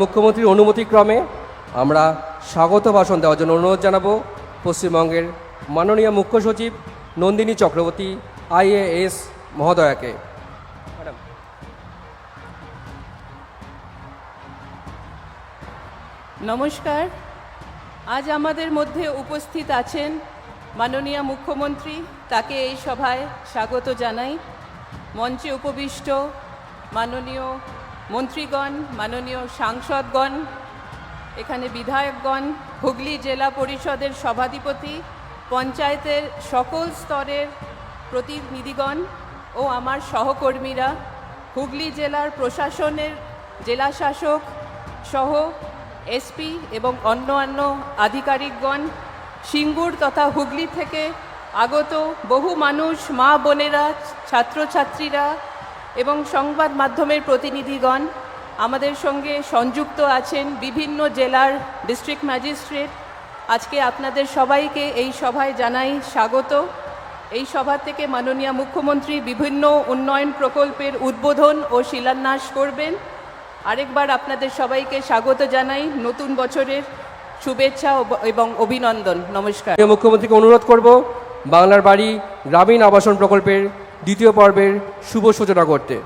মুখ্যমন্ত্রীর অনুমতিক্রমে আমরা স্বাগত ভাষণ দেওয়ার জন্য অনুরোধ জানাব। পশ্চিমবঙ্গের মাননীয় মুখ্য সচিব নন্দিনী চক্রবর্তী, আইএএস মহোদয়াকে। নমস্কার। আজ আমাদের মধ্যে উপস্থিত আছেন মাননীয় মুখ্যমন্ত্রী, তাকে এই সভায় স্বাগত জানাই। মঞ্চে উপবিষ্ট মাননীয় মন্ত্রীগণ, মাননীয় সাংসদগণ, এখানে বিধায়কগণ, হুগলি জেলা পরিষদের সভাধিপতি, পঞ্চায়েতের সকল স্তরের প্রতিনিধিগণ ও আমার সহকর্মীরা, হুগলি জেলার প্রশাসনের জেলা শাসক সহ এসপি এবং অন্যান্য আধিকারিকগণ, সিঙ্গুর তথা হুগলি থেকে আগত বহু মানুষ, মা বোনেরা, ছাত্রছাত্রীরা এবং সংবাদ মাধ্যমের প্রতিনিধিগণ আমাদের সঙ্গে সংযুক্ত আছেন বিভিন্ন জেলার ডিস্ট্রিক্ট ম্যাজিস্ট্রেট। আজকে আপনাদের সবাইকে এই সভায় জানাই স্বাগত। এই সভা থেকে মাননীয় মুখ্যমন্ত্রী বিভিন্ন উন্নয়ন প্রকল্পের উদ্বোধন ও শিলান্যাস করবেন। আরেকবার আপনাদের সবাইকে স্বাগত জানাই। নতুন বছরের শুভেচ্ছা এবং অভিনন্দন। নমস্কার। মুখ্যমন্ত্রীকে অনুরোধ করব, বাংলার বাড়ি গ্রামীণ আবাসন প্রকল্পের দ্বিতীয় পর্বের শুভ সূচনা করতে।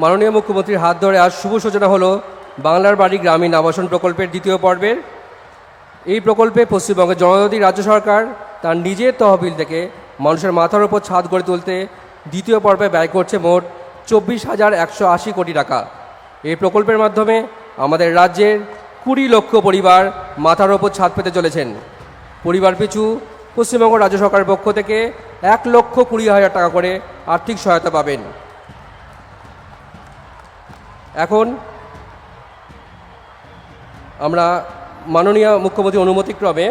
মাননীয় মুখ্যমন্ত্রীর হাত ধরে আজ শুভ সূচনা হলো বাংলার বাড়ি গ্রামীণ আবাসন প্রকল্পের দ্বিতীয় পর্বের। এই প্রকল্পে পশ্চিমবঙ্গের জনজাতি রাজ্য সরকার তার নিজের তহবিল থেকে মানুষের মাথার উপর ছাদ গড়ে তুলতে দ্বিতীয় পর্বে ব্যয় করছে মোট চব্বিশ হাজার একশো আশি কোটি টাকা। এই প্রকল্পের মাধ্যমে আমাদের রাজ্যের কুড়ি লক্ষ পরিবার মাথার ওপর ছাদ পেতে চলেছেন। পরিবার পিছু পশ্চিমবঙ্গ রাজ্য সরকারের পক্ষ থেকে এক লক্ষ কুড়ি হাজার টাকা করে আর্থিক সহায়তা পাবেন। এখন আমরা মাননীয় মুখ্যমন্ত্রী অনুমতিক্রমে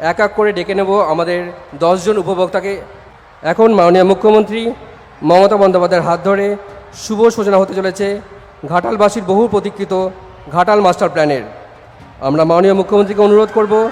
এক এক করে ডেকে নেব আমাদের দশজন উপভোক্তাকে। এখন মাননীয় মুখ্যমন্ত্রী মমতা বন্দ্যোপাধ্যায়ের হাত ধরে শুভ সূচনা হতে চলেছে ঘাটালবাসীর বহু প্রতীক্ষিত ঘাটাল মাস্টার প্ল্যানের। আমরা মাননীয় মুখ্যমন্ত্রীকে অনুরোধ করব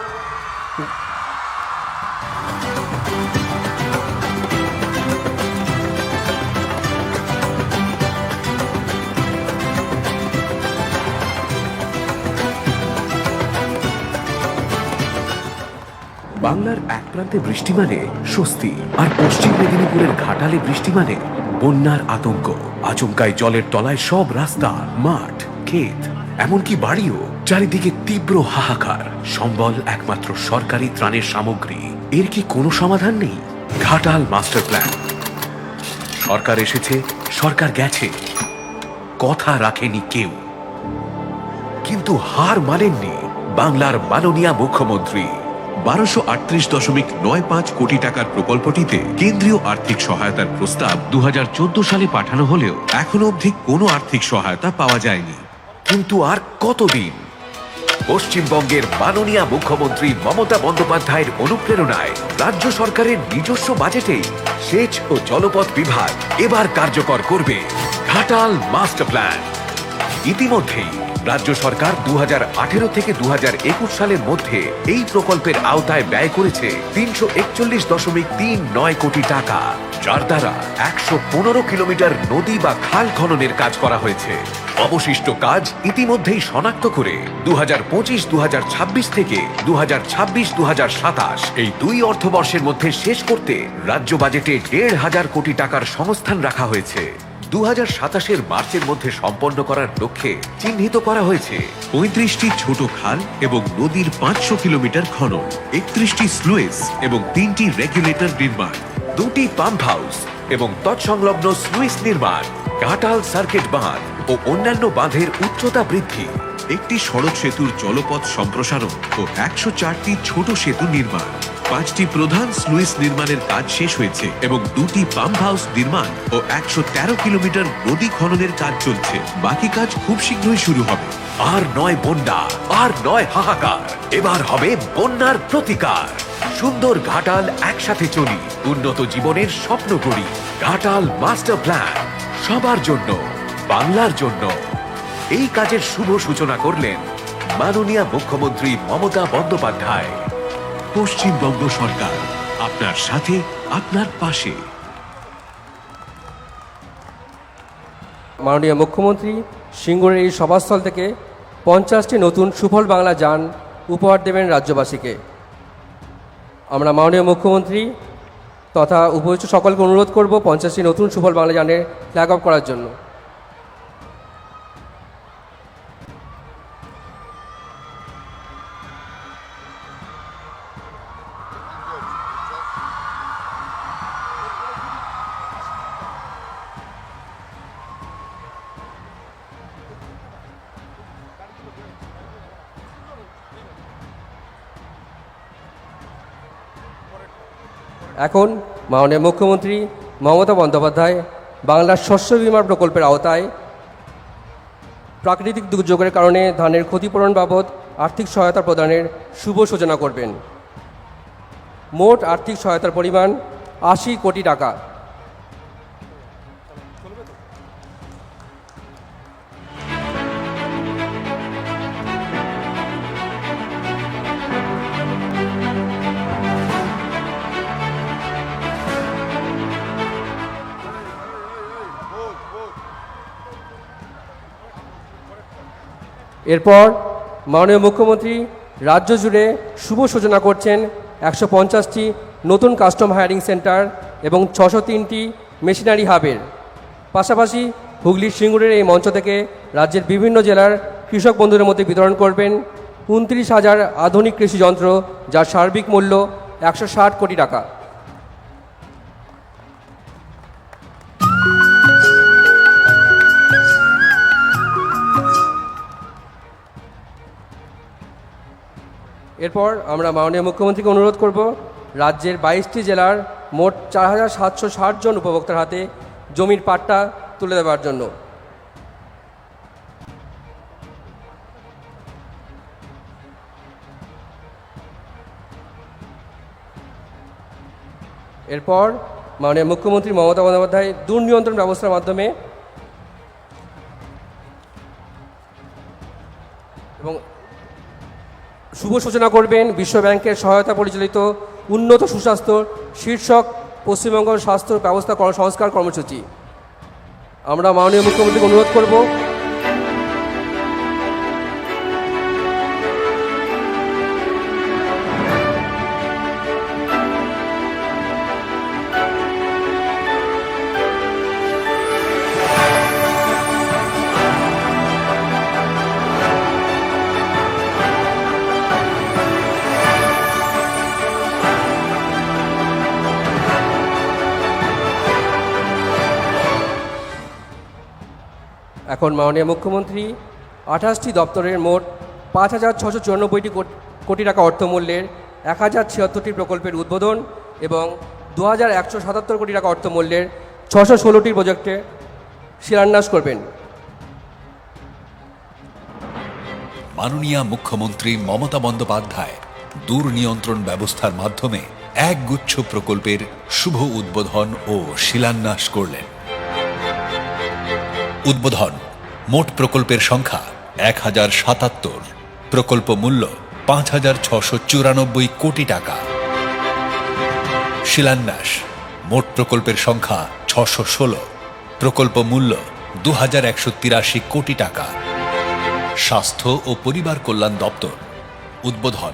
প্রান্তে বৃষ্টি মানে স্বস্তি। আর পশ্চিম মেদিনীপুরের ঘাটালে বৃষ্টি মানে বন্যার আতঙ্ক। আচমকায় জলের তলায় সব রাস্তা, মাঠ, ক্ষেত, এমনকি বাড়িও চারিদিকে তীব্র হাহাকার। সম্বল একমাত্র সরকারি ত্রাণের সামগ্রী। এর কি কোনো সমাধান নেই? Ghatal master plan. সরকার এসেছে, সরকার গেছে। কথা রাখেনি কেউ। কিন্তু হার মানেননি বাংলার মাননীয় মুখ্যমন্ত্রী। বারোশো আটত্রিশ দশমিক নয় পাঁচ কোটি টাকার প্রকল্পটিতে কেন্দ্রীয় আর্থিক সহায়তার প্রস্তাব দুহাজার চোদ্দ সালে পাঠানো হলেও এখনও অবধি কোনো আর্থিক সহায়তা পাওয়া যায়নি। কিন্তু আর কতদিন? পশ্চিমবঙ্গের মাননীয় মুখ্যমন্ত্রী মমতা বন্দ্যোপাধ্যায়ের অনুপ্রেরণায় রাজ্য সরকারের নিজস্ব বাজেটে সেচ ও জলপথ বিভাগ এবার কার্যকর করবে ঘাটাল মাস্টার প্ল্যান। ইতিমধ্যেই রাজ্য সরকার দু হাজার আঠেরো থেকে দু হাজার একুশ সালের মধ্যে এই প্রকল্পের আওতায় ব্যয় করেছে তিনশো একচল্লিশ দশমিক তিন নয় কোটি টাকা। যার দ্বারা একশো পনেরো কিলোমিটার নদী বা খাল খননের কাজ করা হয়েছে। অবশিষ্ট কাজ ইতিমধ্যেই শনাক্ত করে দু হাজার পঁচিশ দু হাজার ছাব্বিশ থেকে দু হাজার ছাব্বিশ দু হাজার সাতাশ। এই দুই অর্থবর্ষের মধ্যে শেষ করতে রাজ্য বাজেটে দেড় হাজার কোটি টাকার সংস্থান রাখা হয়েছে। দু হাজার সাতাশের মার্চের মধ্যে সম্পন্ন করার লক্ষ্যে চিহ্নিত করা হয়েছে পঁয়ত্রিশটি ছোট খাল এবং নদীর পাঁচশো কিলোমিটার খনন, একত্রিশটি স্লুয়েস এবং তিনটি রেগুলেটর নির্মাণ, দুটি পাম্প হাউস এবং তৎসংলগ্ন স্লুইস নির্মাণ কাটাল সার্কিট বাঁধ ও অন্যান্য বাঁধের উচ্চতা বৃদ্ধি। একটি সড়ক সেতুর জলপথ সম্প্রসারণ ও একশো চারটি ছোট সেতু নির্মাণ। পাঁচটি প্রধান স্লুইস নির্মাণের কাজ শেষ হয়েছে এবং দুটি পাম্প হাউস নির্মাণ ও একশো তেরো কিলোমিটার নদী খননের কাজ চলছে। বাকি কাজ খুব শীঘ্রই শুরু হবে। আর নয় বন্যা, আর নয় হাহাকার। এবার হবে বন্যার প্রতিকার। সুন্দর ঘাটাল একসাথে চলি, উন্নত জীবনের স্বপ্ন করি ঘাটাল মাস্টার প্ল্যান, সবার জন্য, বাংলার জন্য। এই কাজের শুভ সূচনা করলেন মাননীয় মুখ্যমন্ত্রী মমতা বন্দ্যোপাধ্যায়। পশ্চিমবঙ্গ সরকার আপনার সাথে আপনার পাশে। মাননীয় মুখ্যমন্ত্রী সিঙ্গুরের এই সভাস্থল থেকে পঞ্চাশটি নতুন সুফল বাংলা যান উপহার দেবেন রাজ্যবাসীকে। আমরা মাননীয় মুখ্যমন্ত্রী তথা উপস্থিত সকলকে অনুরোধ করব পঞ্চাশটি নতুন সুফল বাংলা যানের ফ্ল্যাগ অফ করার জন্য। এখন মাননীয় মুখ্যমন্ত্রী মমতা বন্দ্যোপাধ্যায় বাংলার শস্য বিমা প্রকল্পের আওতায় প্রাকৃতিক দুর্যোগের কারণে ধানের ক্ষতিপূরণ বাবদ আর্থিক সহায়তা প্রদানের শুভ সূচনা করবেন। মোট আর্থিক সহায়তার পরিমাণ আশি কোটি টাকা। এরপর মাননীয় মুখ্যমন্ত্রী রাজ্য জুড়ে শুভ সূচনা করছেন একশো পঞ্চাশটি নতুন কাস্টম হায়ারিং সেন্টার এবং ছশো তিনটি মেশিনারি হাবের। পাশাপাশি হুগলির সিঙ্গুরের এই মঞ্চ থেকে রাজ্যের বিভিন্ন জেলার কৃষক বন্ধুদের মধ্যে বিতরণ করবেন উনত্রিশ হাজার আধুনিক কৃষি যন্ত্র যার সার্বিক মূল্য একশো ষাট কোটি টাকা। এরপর আমরা মাননীয় মুখ্যমন্ত্রীকে অনুরোধ করব, রাজ্যের বাইশটি জেলার মোট চার হাজার সাতশো ষাট জন উপভোক্তার হাতে জমির পাট্টা তুলে দেওয়ার জন্য। এরপর মাননীয় মুখ্যমন্ত্রী মমতা বন্দ্যোপাধ্যায় দুর্নিয়ন্ত্রণ ব্যবস্থার মাধ্যমে শুভ সূচনা করবেন বিশ্ব ব্যাংকের সহায়তা পরিচালিত উন্নত সুস্বাস্থ্য শীর্ষক পশ্চিমবঙ্গ স্বাস্থ্য ব্যবস্থা কর- সংস্কার কর্মসূচি। আমরা মাননীয় মুখ্যমন্ত্রীকে অনুরোধ করব এখন মাননীয় মুখ্যমন্ত্রী, আঠাশটি দপ্তরের মোট পাঁচ হাজার ছশো চুরানব্বইটি কোট- টাকা অর্থমূল্যের এক হাজার ছিয়াত্তরটি প্রকল্পের উদ্বোধন এবং দু হাজার একশো সাতাত্তর কোটি টাকা অর্থমূল্যের ছশো ষোলোটি প্রজেক্টে শিলান্যাস করবেন। মাননীয় মুখ্যমন্ত্রী মমতা বন্দ্যোপাধ্যায় দূর নিয়ন্ত্রণ ব্যবস্থার মাধ্যমে একগুচ্ছ প্রকল্পের শুভ উদ্বোধন ও শিলান্যাস করলেন। উদ্বোধন মোট প্রকল্পের সংখ্যা এক হাজার সাতাত্তর। প্রকল্প মূল্য পাঁচ হাজার ছশো চুরানব্বই কোটি টাকা। শিলান্যাস, মোট প্রকল্পের সংখ্যা ছশো ষোলো। প্রকল্প মূল্য দু হাজার একশো তিরাশি কোটি টাকা। স্বাস্থ্য ও পরিবার কল্যাণ দপ্তর, উদ্বোধন,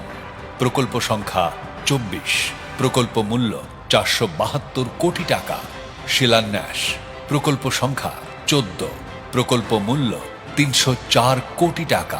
প্রকল্প সংখ্যা চব্বিশ। প্রকল্প মূল্য চারশো বাহাত্তর কোটি টাকা। শিলান্যাস, প্রকল্প সংখ্যা চোদ্দ। প্রকল্প মূল্য তিনশো চার কোটি টাকা।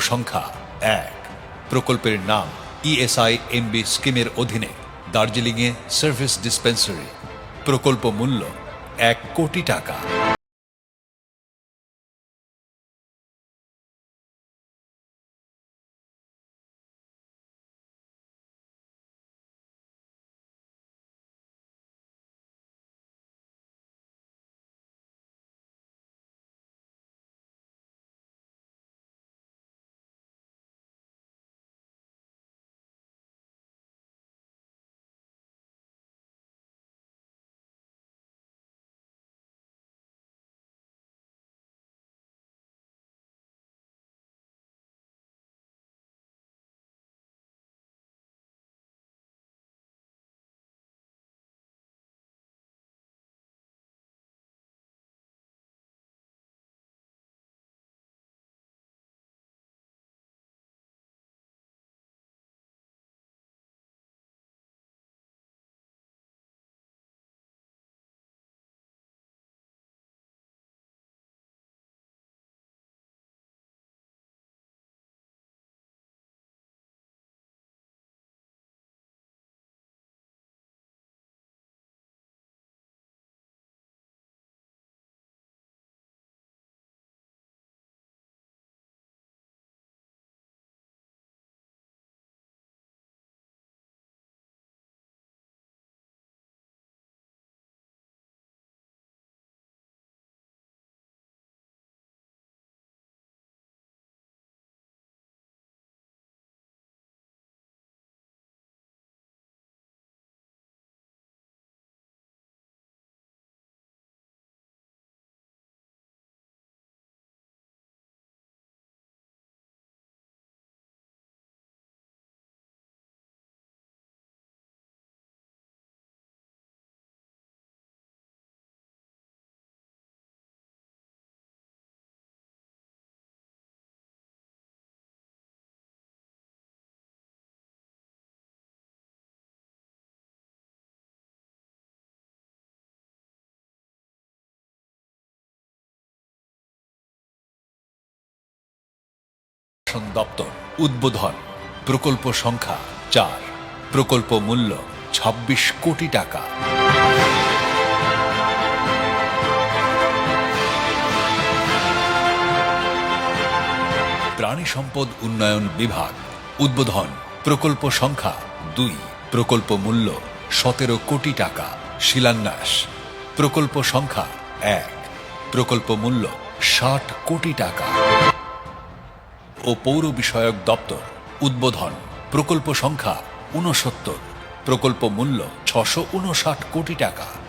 সংখ্যা এক। প্রকল্পের নাম ইএসআই এমবি স্কিমের অধীনে দার্জিলিংয়ে সার্ভিস ডিসপেন্সারি। প্রকল্প মূল্য এক কোটি টাকা। শাসন দপ্তর, উদ্বোধন, প্রকল্প সংখ্যা চার, প্রকল্প মূল্য ২৬ কোটি টাকা। প্রাণী সম্পদ উন্নয়ন বিভাগ, উদ্বোধন, প্রকল্প সংখ্যা দুই, প্রকল্প মূল্য সতেরো কোটি টাকা, শিলান্যাস। প্রকল্প সংখ্যা এক, প্রকল্প মূল্য ষাট কোটি টাকা। ও পৌর বিষয়ক দপ্তর উদ্বোধন প্রকল্প সংখ্যা ঊনসত্তর প্রকল্প মূল্য ছশো কোটি টাকা।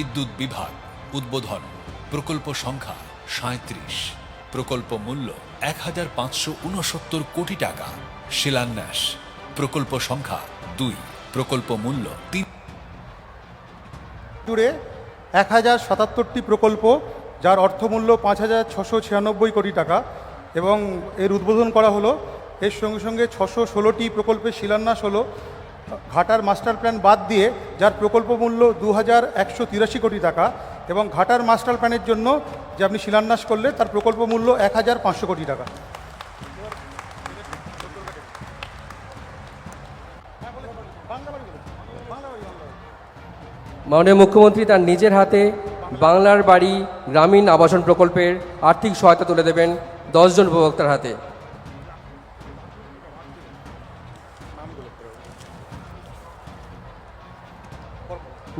বিদ্যুৎ বিভাগ, উদ্বোধন, প্রকল্প সংখ্যা সাঁত্রিশ প্রকল্প মূল্য এক হাজার পাঁচশো উনসত্তর কোটি টাকা। শিলান্যাস, প্রকল্প সংখ্যা দুই। প্রকল্প মূল্য তিন জুড়ে এক হাজার সাতাত্তরটি প্রকল্প, যার অর্থমূল্য পাঁচ হাজার ছশো ছিয়ানব্বই কোটি টাকা এবং এর উদ্বোধন করা হলো। এর সঙ্গে সঙ্গে ছশো ষোলোটি প্রকল্পের শিলান্যাস হলো। ঘাটার মাস্টার প্ল্যান বাদ দিয়ে যার প্রকল্প মূল্য দু হাজার একশো তিরাশি কোটি টাকা এবং ঘাটার মাস্টার প্ল্যানের জন্য যে আপনি শিলান্যাস করলে তার প্রকল্প মূল্য এক হাজার পাঁচশো কোটি টাকা। মাননীয় মুখ্যমন্ত্রী তার নিজের হাতে বাংলার বাড়ি গ্রামীণ আবাসন প্রকল্পের আর্থিক সহায়তা তুলে দেবেন দশজন উপভোক্তার হাতে।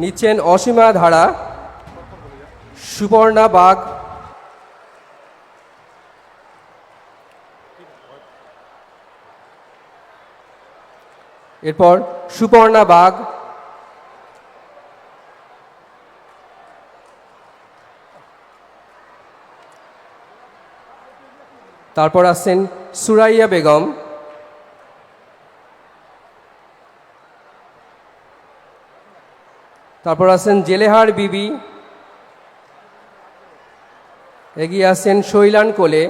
নিচ্ছেন অসীমা ধারা সুবর্ণা বাগ। এরপর সুপর্ণা বাগ। তারপর আসছেন সুরাইয়া বেগম। তারপর আছেন জেলেহার বিবি। এগিয়ে আসছেন শৈলান কোলে।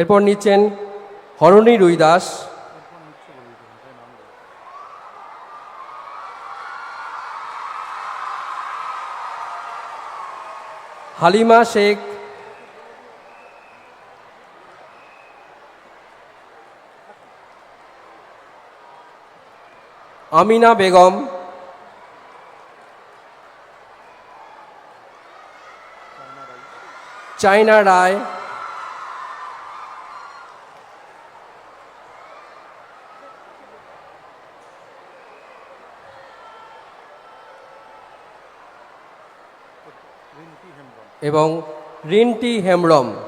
এরপর নিচ্ছেন হরণী রুইদাস। হালিমা শেখ। আমিনা বেগম। চায়না রায়। এবং Rinti Hembram.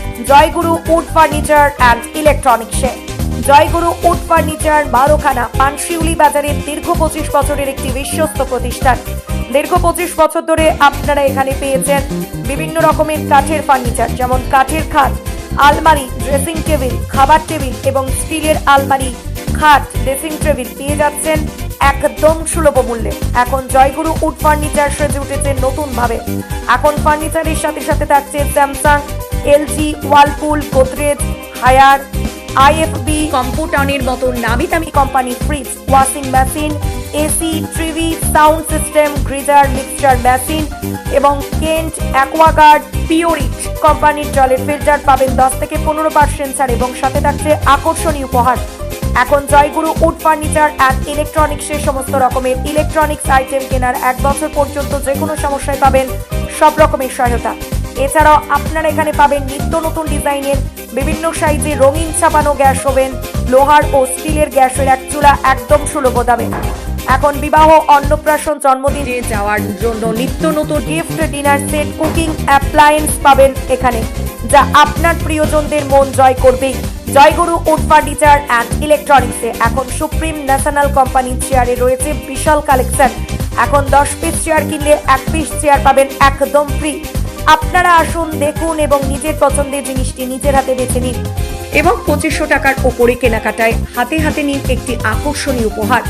Joyguru wood furniture and ইলেকট্রনিক্সে জয়গুরু উড ফার্নিচার বারোখানা পানশিউলি বাজারের দীর্ঘ পঁচিশ বছরের একটি বিশ্বস্ত প্রতিষ্ঠান। দীর্ঘ পঁচিশ বছর ধরে আপনারা এখানে পেয়েছেন বিভিন্ন রকমের কাঠের ফার্নিচার, যেমন কাঠের খাট, আলমারি ড্রেসিং টেবিল খাবার টেবিল এবং স্টিলের আলমারি, খাট ড্রেসিং টেবিল পেয়ে যাচ্ছেন একদম সুলভ মূল্যে। এখন জয়গুরু উড ফার্নিচার সেজে উঠেছে নতুনভাবে। এখন ফার্নিচারের সাথে সাথে থাকছে Samsung LG Whirlpool Godrej Haier IFB কম্পিউটারের মতো নামি দামি company fridge washing machine AC TV sound system geyser mixer machine এবং কেন্ট অ্যাকোয়াগার্ড পিওরিট কোম্পানির জলের ফিল্টার পাবেন দশ থেকে পনেরো পার্সেন্ট ছাড় এবং সাথে থাকছে আকর্ষণীয় উপহার। এখন জয়গুরু উড ফার্নিচার অ্যান্ড ইলেকট্রনিক্সের সমস্ত রকমের ইলেকট্রনিক্স আইটেম কেনার এক বছর পর্যন্ত যে কোনো সমস্যায় পাবেন সব রকমের সহায়তা। এছাড়াও আপনারা এখানে পাবেন নিত্য নতুন ডিজাইনের বিভিন্ন সাইজে রঙিন ছাপানো গ্যাস ওভেন লোহার ও স্টিলের গ্যাসের এক চুলা একদম সুলভ দামে। এখন বিবাহ অন্নপ্রাশন জন্মদিনে। যাওয়ার জন্য নিত্য নতুন gift dinner set cooking appliance পাবেন এখানে যা আপনার প্রিয়জনদের মন জয় করবে। জয়গুরু উড ফার্নিচার অ্যান্ড ইলেকট্রনিক্সে এখন সুপ্রিম ন্যাশনাল কোম্পানির চেয়ারে রয়েছে বিশাল কালেকশন। এখন দশ পিস চেয়ার কিনলে এক পিস চেয়ার পাবেন একদম ফ্রি আপনারা আসুন, দেখুন এবং নিজের পছন্দের জিনিসটি নিজের হাতে বেছে নিন। এবং পঁচিশশো টাকার ওপরে কেনাকাটায় হাতে হাতে নিন একটি আকর্ষণীয় উপহার।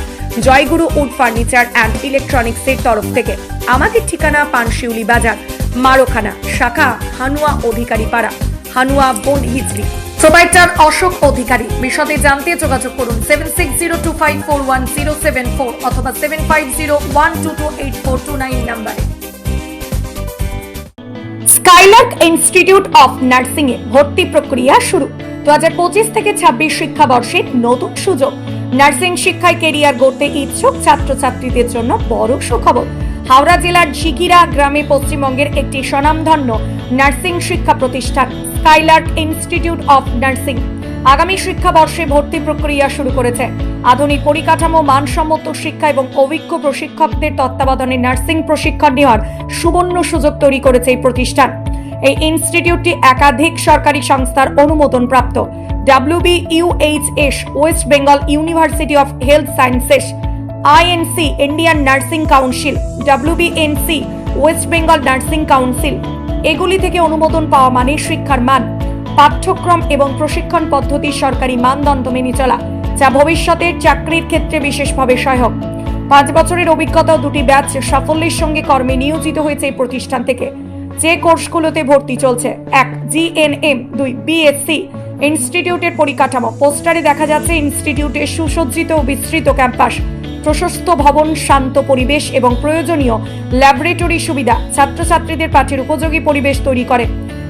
জয়গুরু উড ফার্নিচার অ্যান্ড ইলেকট্রনিক্সের তরফ থেকে আমাদের ঠিকানা পানশিউলি বাজার, মারোখানা, শাখা হানুয়া অধিকারী পাড়া হানুয়া বোন হিজড়ি। প্রোভাইডার অশোক অধিকারী। বিশদে জানতে যোগাযোগ করুন seven six zero two five four one zero seven four অথবা seven five zero one two two eight four two nine নাম্বারে। স্কাইলার্ক ইনস্টিটিউট অফ নার্সিং এ ভর্তি প্রক্রিয়া শুরু। দু হাজার পঁচিশ থেকে ছাব্বিশ শিক্ষাবর্ষে নতুন সুযোগ। নার্সিং শিক্ষায় কেরিয়ার গড়তে ইচ্ছুক ছাত্রছাত্রীদের জন্য বড় সুখবর। হাওড়া জেলার ঝিকিরা গ্রামে পশ্চিমবঙ্গের একটি স্বনামধন্য নার্সিং শিক্ষা প্রতিষ্ঠান স্কাইলার্ক ইনস্টিটিউট অফ নার্সিং আগামী শিক্ষাবর্ষে ভর্তি প্রক্রিয়া শুরু করেছে। আধুনিক পরিকাঠামো, মানসম্মত শিক্ষা এবং অভিজ্ঞ প্রশিক্ষকদের তত্ত্বাবধানে নার্সিং প্রশিক্ষণ নেওয়ার সুবর্ণ সুযোগ তৈরি করেছে এই প্রতিষ্ঠান। এই ইনস্টিটিউটটি একাধিক সরকারি সংস্থার অনুমোদন প্রাপ্ত WB UHS West Bengal University of Health Sciences INC Indian Nursing Council WBNC West Bengal Nursing Council. এগুলি থেকে অনুমোদন পাওয়া মানে শিক্ষার মান। পাঠ্যক্রম এবং প্রশিক্ষণ পদ্ধতি সরকারি মানদণ্ড মেনে চলা। যা ভবিষ্যতের চাকরির ক্ষেত্রে বিশেষভাবে সহায়ক। পাঁচ বছরের অভিজ্ঞতা দুটি ব্যাচ সাফল্যের সঙ্গে কর্মে নিয়োজিত হয়েছে এই প্রতিষ্ঠান থেকে। যে কোর্সগুলোতে ভর্তি চলছে, এক, জিএনএম, দুই, বিএসসি, ইনস্টিটিউটের পরিকাঠামো। পোস্টারে দেখা যাচ্ছে ইনস্টিটিউটের সুসজ্জিত ও বিস্তৃত ক্যাম্পাস, প্রশস্ত ভবন, শান্ত পরিবেশ এবং প্রয়োজনীয় ল্যাবরেটরি সুবিধা। ছাত্রছাত্রীদের পাঠের উপযোগী পরিবেশ তৈরি করে।